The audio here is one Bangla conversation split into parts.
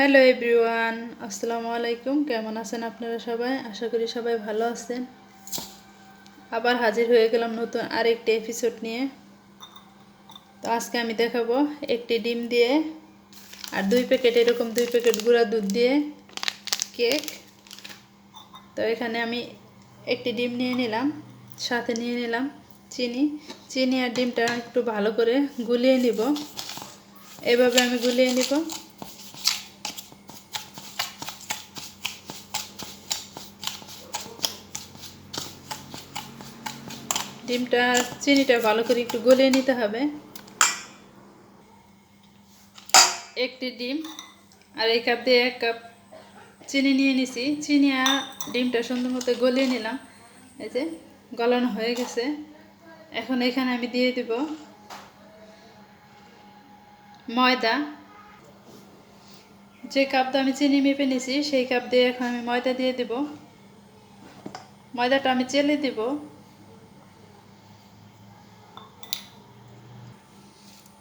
হ্যালো এভরিওয়ান আসসালামু আলাইকুম, কেমন আছেন আপনারা সবাই? আশা করি সবাই ভালো আছেন। আবার হাজির হয়ে গেলাম নতুন আরেকটি এপিসোড নিয়ে। তো আজকে আমি দেখাবো একটি ডিম দিয়ে আর দুই প্যাকেট, এরকম দুই প্যাকেট গুঁড়া দুধ দিয়ে কেক। তো এখানে আমি একটি ডিম নিয়ে নিলাম, সাথে নিয়ে নিলাম চিনি। চিনি আর ডিমটা একটু ভালো করে গুলিয়ে নিব। এভাবে আমি গুলিয়ে নিব। ডিমটা, চিনিটা ভালো করে একটু গলিয়ে নিতে হবে। একটি ডিম আর এই কাপ দিয়ে এক কাপ চিনি নিয়ে নিছি। চিনি আর ডিমটা সুন্দর মতো গলিয়ে নিলাম। এই যে, গলানো হয়ে গেছে। এখন এখানে আমি দিয়ে দিব ময়দা। যে কাপটা আমি চিনি মেপে নিছি, সেই কাপ দিয়ে এখন আমি ময়দা দিয়ে দিব। ময়দাটা আমি চেলে দিব।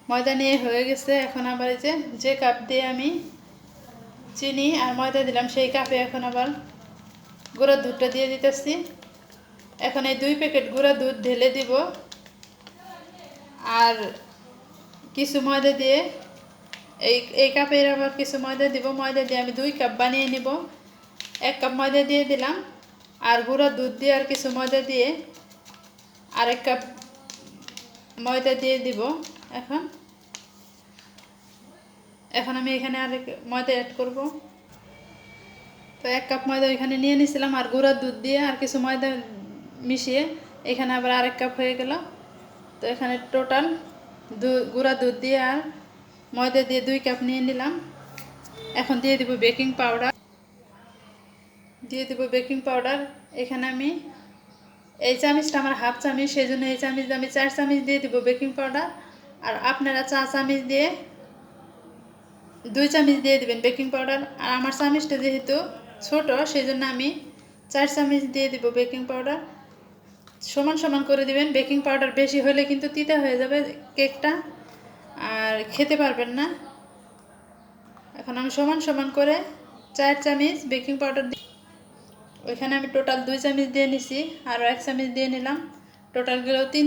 ময়দা নিয়ে হয়ে গেছে। এখন আবার এই যে যে কাপ দিয়ে আমি চিনি আর ময়দা দিলাম, সেই কাপে এখন আবার গুঁড়া দুধটা দিয়ে দিতেছি। এখন এই দুই প্যাকেট গুঁড়া দুধ ঢেলে দিব। আর কিছু ময়দা দিয়ে এই এই কাপের আবার কিছু ময়দা দিব। ময়দা দিয়ে আমি দুই কাপ বানিয়ে নিব। এক কাপ ময়দা দিয়ে দিলাম। আর গুঁড়া দুধ দিয়ে আর কিছু ময়দা দিয়ে আর এক কাপ ময়দা দিয়ে দিব। এখন এখন আমি এখানে আর ময়দা অ্যাড করব। তো এক কাপ ময়দা এখানে নিয়ে নিয়েছিলাম আর গুঁড়ার দুধ দিয়ে আর কিছু ময়দা মিশিয়ে এখানে আবার আরেক কাপ হয়ে গেল। তো এখানে টোটাল দু, গুঁড়া দুধ দিয়ে আর ময়দা দিয়ে দুই কাপ নিয়ে নিলাম। এখন দিয়ে দিব বেকিং পাউডার দিয়ে দিব বেকিং পাউডার এখানে আমি এই চামিচটা আমার হাফ চামিচ সেই জন্য এই চামিচ আমি চার চামিচ দিয়ে দিব বেকিং পাউডার আর আপনারা চা চামিচ দিয়ে দুই চামিচ দিয়ে দিবেন বেকিং পাউডার। আর আমার চামিচটা যেহেতু ছোট সেই জন্য আমি চার চামিচ দিয়ে দিব বেকিং পাউডার। সমান সমান করে দিবেন। বেকিং পাউডার বেশি হলে কিন্তু তিতা হয়ে যাবে কেকটা। আর খেতে পারবেন না। এখন আমি সমান সমান করে চার চামিচ বেকিং পাউডার ওইখানে আমি টোটাল দুই চামিচ দিয়ে নিছি। আরও এক চামিচ দিয়ে নিলাম। টোটালগুলো তিন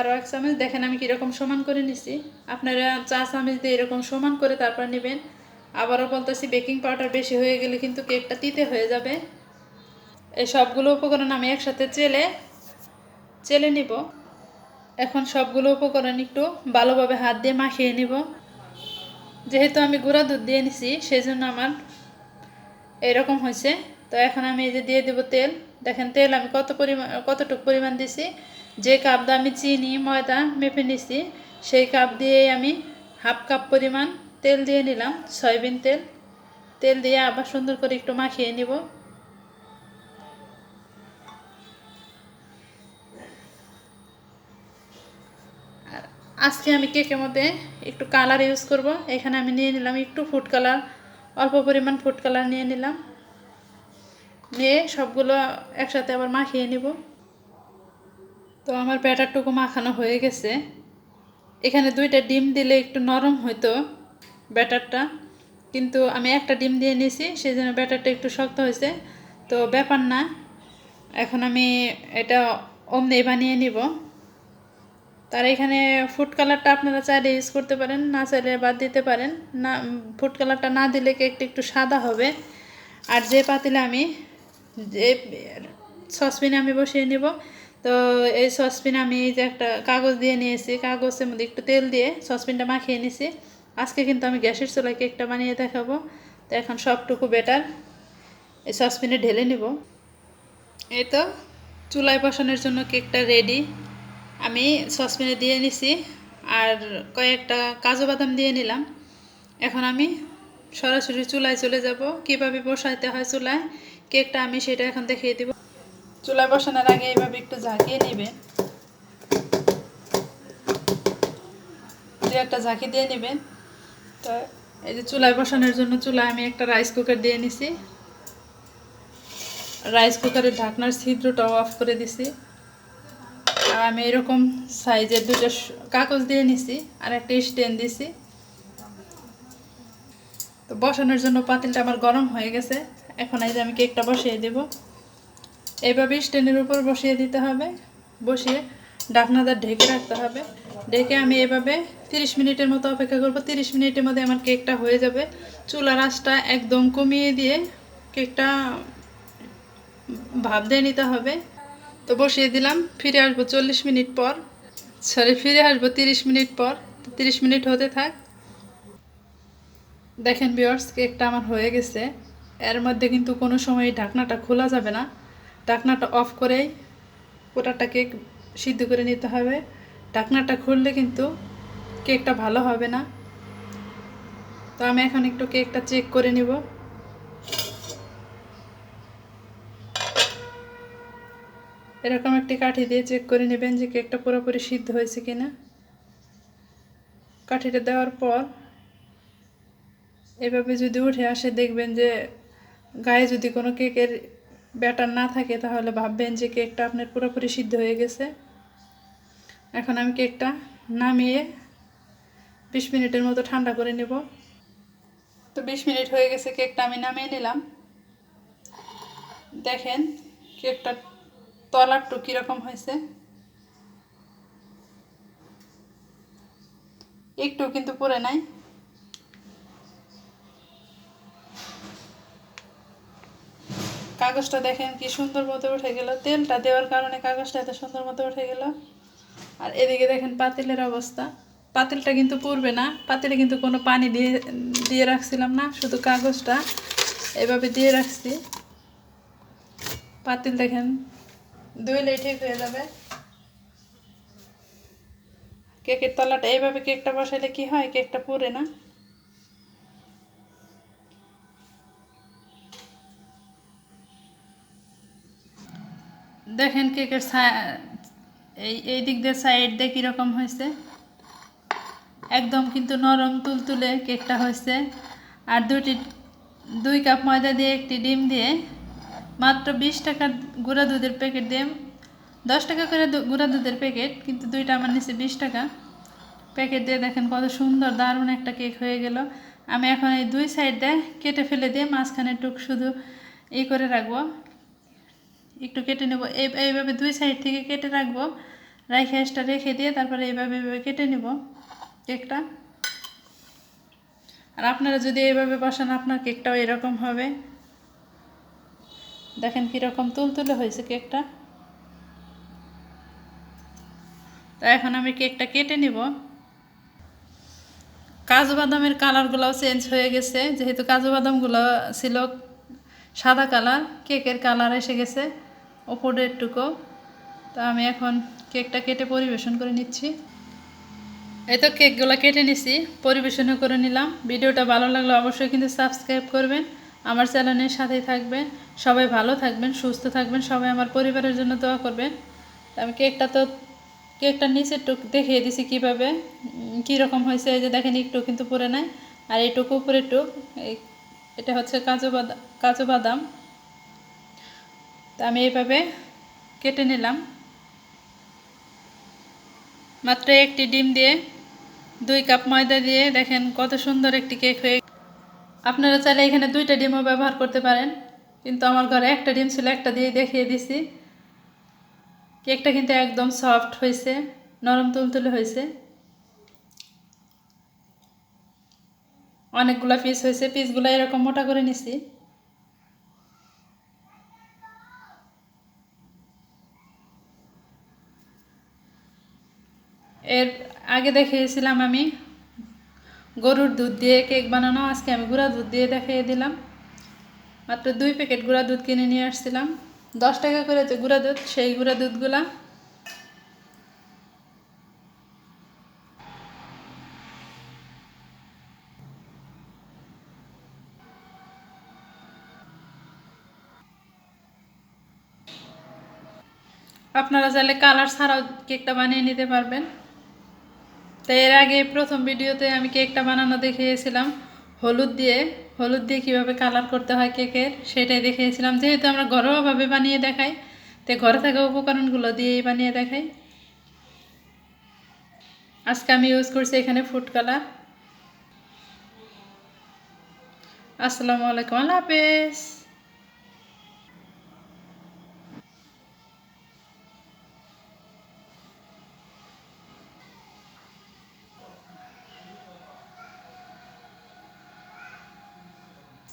আরও এক চামচ দেখেন আমি কীরকম সমান করে নিছি। আপনারা চা চামচ দিয়ে এরকম সমান করে তারপর নেবেন। আবারও বলতেছি, বেকিং পাউডার বেশি হয়ে গেলে কিন্তু কেকটা তিতে হয়ে যাবে। এই সবগুলো উপকরণ আমি একসাথে চেলে চেলে নিব। এখন সবগুলো উপকরণ একটু ভালোভাবে হাত দিয়ে মাখিয়ে নিব। যেহেতু আমি গুঁড়া দুধ দিয়ে নিছি সেই জন্য আমার এরকম হয়েছে। তো এখন আমি এই যে দিয়ে দেবো তেল। দেখেন তেল আমি কত পরিমাণ কতটুকু পরিমাণ দিছি। যে কাপ দিয়ে আমি চিনি, ময়দা মেপে নিছি, সেই কাপ দিয়ে আমি হাফ কাপ পরিমাণ তেল দিয়ে নিলাম, সয়াবিন তেল। তেল দিয়ে আবার সুন্দর করে একটু মাখিয়ে নিব। আজকে আমি কেকের মধ্যে একটু কালার ইউজ করব। এখানে আমি নিয়ে নিলাম একটু ফুড কালার, অল্প পরিমাণ ফুড কালার নিয়ে নিলাম। নিয়ে সবগুলো একসাথে আবার মাখিয়ে নিব। তো আমার ব্যাটারটুকু মাখানো হয়ে গেছে। এখানে দুইটা ডিম দিলে একটু নরম হইতো ব্যাটারটা, কিন্তু আমি একটা ডিম দিয়ে নিয়েছি সেই জন্য ব্যাটারটা একটু শক্ত হয়েছে। তো ব্যাপার না, এখন আমি এটা অমনি বানিয়ে নিব। তার এখানে ফুড কালারটা আপনারা চাইলে ইউজ করতে পারেন, না চাইলে বাদ দিতে পারেন। না ফুড কালারটা না দিলে কেকটা একটু সাদা হবে। আর যে পাতিলে আমি, যে সসপ্যানে আমি বসিয়ে নিব তো এই সসপ্যানে আমি যে একটা কাগজ দিয়ে নিয়েছি, কাগজের মধ্যে একটু তেল দিয়ে সসপ্যানটা মাখিয়ে নিয়েছি আজকে কিন্তু আমি গ্যাসের চুলায় কেকটা বানিয়ে দেখাবো। তো এখন সবটুকু বেটার, এই সসপ্যানে ঢেলে নিব। এই তো, চুলায় বসানোর জন্য কেকটা রেডি আমি সসপ্যানে দিয়ে নিছি, আর কয়েকটা কাজু বাদাম দিয়ে নিলাম। এখন আমি সরাসরি চুলায় চলে যাব। কীভাবে বসাইতে হয় চুলায়, কেকটা আমি সেটা এখন দেখিয়ে দিব। চুলায় বসানোর আগে এইভাবে একটু ঝাঁকিয়ে নেবেন। একটা ঝাঁকি দিয়ে নেবেন। তো এই যে চুলায় বসানোর জন্য চুলায় আমি একটা রাইস কুকার দিয়ে নিছি। রাইস কুকারের ঢাকনার ছিদ্রটাও অফ করে দিছি। আর আমি এরকম সাইজের দুটো কাগজ দিয়ে নিছি আর একটা স্ট্যান্ড দিছি। তো বসানোর জন্য পাতিলটা আমার গরম হয়ে গেছে। এখন এই যে আমি কেকটা বসিয়ে দেব। এইভাবে স্ট্যান্ডের উপর বসিয়ে দিতে হবে। বসিয়ে ডাকনাটা ঢেকে রাখতে হবে। ঢেকে আমি এভাবে তিরিশ মিনিটের মতো অপেক্ষা করব। তিরিশ মিনিটের মধ্যে আমার কেকটা হয়ে যাবে। চুলার আঁচটা একদম কমিয়ে দিয়ে কেকটা ভাব দিয়ে নিতে হবে। তো বসিয়ে দিলাম, ফিরে আসব চল্লিশ মিনিট পর। সরি ফিরে আসব তিরিশ মিনিট পর। তিরিশ মিনিট হতে থাক। দেখেন বিয়ার্স কেকটা আমার হয়ে গেছে। এর মধ্যে কিন্তু কোনো সময় ঢাকনাটা খোলা যাবে না। ঢাকনাটা অফ করেই পুরাটা কেক সিদ্ধ করে নিতে হবে। ঢাকনাটা খুললে কিন্তু কেকটা ভালো হবে না। তো আমি এখন একটু কেকটা চেক করে নিব। এরকম একটি কাঠি দিয়ে চেক করে নেবেন যে কেকটা পুরোপুরি সিদ্ধ হয়েছে কিনা। কাঠিটা দেওয়ার পর এভাবে যদি উঠে আসে দেখবেন যে গায়ে যদি কোনো কেকের ব্যাটার না থাকে তাহলে ভাববেন যে কেকটা আপনার পুরোপুরি সিদ্ধ হয়ে গেছে। এখন আমি কেকটা নামিয়ে বিশ মিনিটের মতো ঠান্ডা করে নেব। তো বিশ মিনিট হয়ে গেছে, কেকটা আমি নামিয়ে নিলাম। দেখেন কেকটা তলারটু কীরকম হয়েছে। একটু কিন্তু পরে নাই। কাগজটা দেখেন কি সুন্দর মতো উঠে গেল। তেলটা দেওয়ার কারণে কাগজটা এত সুন্দর মতো উঠে গেল। আর এদিকে দেখেন পাতিলের অবস্থা। পাতিলটা কিন্তু পুড়বে না। পাতিলে কিন্তু কোনো পানি দিয়ে দিয়ে রাখছিলাম না, শুধু কাগজটা এভাবে দিয়ে রাখছি। পাতিল দেখেন ধুইলেই ঠিক হয়ে যাবে। কেকের তলাটা এইভাবে কেকটা বসাইলে কি হয়? কেকটা পুড়ে না। দেখেন কেকের এই এই দিক দিয়ে সাইড দিয়ে কীরকম হয়েছে? একদম কিন্তু নরম তুলতুলে কেকটা হয়েছে। আর দুটি, দুই কাপ ময়দা দিয়ে একটি ডিম দিয়ে মাত্র বিশ টাকার গুঁড়া দুধের প্যাকেট দিয়ে, দশ টাকা করে গুঁড়া দুধের প্যাকেট কিন্তু দুইটা আমার নিচে বিশ টাকা প্যাকেট দিয়ে দেখেন কত সুন্দর দারুণ একটা কেক হয়ে গেল। আমি এখন এই দুই সাইড দিয়ে কেটে ফেলে দিয়ে মাঝখানে টুক শুধু ই করে রাখব। একটু কেটে নেব। এই এইভাবে দুই সাইড থেকে কেটে রাখব। রাইখে এসটা রেখে দিয়ে তারপরে এইভাবে এইভাবে কেটে নেব কেকটা। আর আপনারা যদি এইভাবে বসান, আপনার কেকটাও এরকম হবে। দেখেন কীরকম তুলতুলে হয়েছে কেকটা। তা এখন আমি কেকটা কেটে নিব। কাজু বাদামের কালারগুলোও চেঞ্জ হয়ে গেছে। যেহেতু কাজু বাদামগুলো ছিল সাদা কালার কেকের কালার এসে গেছে। ওপরের টুকু তো আমি এখন কেকটা কেটে পরিবেশন করে নিচ্ছি। এই তো কেকগুলো কেটে নিছি, পরিবেশনও করে নিলাম। ভিডিওটা ভালো লাগলে অবশ্যই কিন্তু সাবস্ক্রাইব করবেন। আমার চ্যানেলের সাথেই থাকবেন। সবাই ভালো থাকবেন, সুস্থ থাকবেন, সবাই আমার পরিবারের জন্য দোয়া করবেন। আমি কেকটা তো, কেকটার নিচের টুক দেখিয়ে দিছি কীভাবে কীরকম হয়েছে, এই যে দেখেন একটু কিন্তু পরে নাই। আর এইটুকু উপরে টুক এটা হচ্ছে কাজু বাদাম কাজু বাদাম। তো আমি এইভাবে কেটে নিলাম। মাত্র একটি ডিম দিয়ে দুই কাপ ময়দা দিয়ে দেখেন কত সুন্দর একটি কেক হয়ে আপনারা চাইলে এখানে দুইটা ডিমও ব্যবহার করতে পারেন, কিন্তু আমার ঘরে একটা ডিম ছিল, একটা দিয়ে দেখিয়ে দিছি। কেকটা কিন্তু একদম সফট হয়েছে, নরম তুলতুলে হয়েছে। অনেকগুলো পিস হয়েছে পিসগুলো এরকম মোটা করে নিছি এর আগে দেখিয়েছিলাম আমি গরুর দুধ দিয়ে কেক বানানো, আজকে আমি গুঁড়া দুধ দিয়ে দেখিয়ে দিলাম। মাত্র দুই প্যাকেট গুঁড়া দুধ কিনে নিয়ে আসছিলাম। দশ টাকা করে যে গুঁড়া দুধ, সেই গুঁড়া দুধগুলা। আপনারা চাইলে কালার ছাড়াও কেকটা বানিয়ে নিতে পারবেন। তো এর আগে প্রথম ভিডিওতে আমি কেকটা বানানো দেখিয়েছিলাম। হলুদ দিয়ে। হলুদ দিয়ে কীভাবে কালার করতে হয় কেকের, সেটাই দেখিয়েছিলাম। যেহেতু আমরা ঘরোয়াভাবে বানিয়ে দেখাই, তো ঘরে থাকা উপকরণগুলো দিয়েই বানিয়ে দেখাই। আজকে আমি ইউজ করছি এখানে ফুড কালার। আসসালামু আলাইকুম, আল্লাহ হাফেজ।